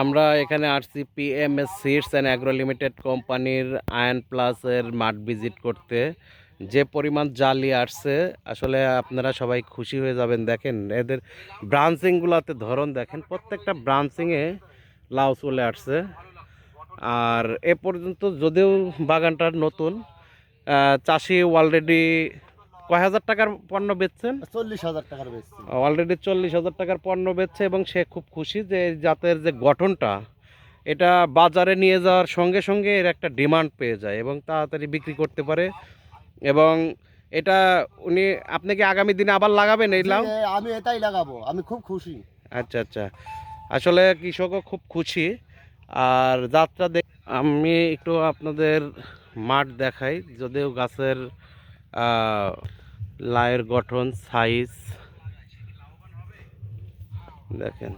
আমরা এখানে আসছি PMS Seeds and Agro Limited কোম্পানির আয়ন প্লাসের মাঠ ভিজিট করতে। যে পরিমাণ জালি আসছে, আসলে আপনারা সবাই খুশি হয়ে যাবেন। দেখেন, এদের ব্রাঞ্চিংগুলোতে ধরন দেখেন, প্রত্যেকটা ব্রাঞ্চিংয়ে লাউ চলে আসছে। আর এ পর্যন্ত যদিও বাগানটা নতুন চাষি অলরেডি কয় হাজার টাকার পণ্য বেচছেন? চল্লিশ হাজার টাকার বেশি অলরেডি চল্লিশ হাজার টাকার পণ্য বেচছে এবং সে খুব খুশি যে এই জাতের যে গঠনটা এটা বাজারে নিয়ে যাওয়ার সঙ্গে সঙ্গে এর একটা ডিমান্ড পেয়ে যায় এবং তাড়াতাড়ি বিক্রি করতে পারে। এবং এটা উনি আপনি কি আগামী দিনে আবার লাগাবেন এই লাউ? আমি এটাই লাগাবো আমি খুব খুশি। আচ্ছা আচ্ছা। আসলে কৃষকও খুব খুশি। আর যাত্রা দেখ আমি একটু আপনাদের মাঠ দেখাই যদিও গাছের আহ, লাউয়ের গঠন সাইজ দেখেন।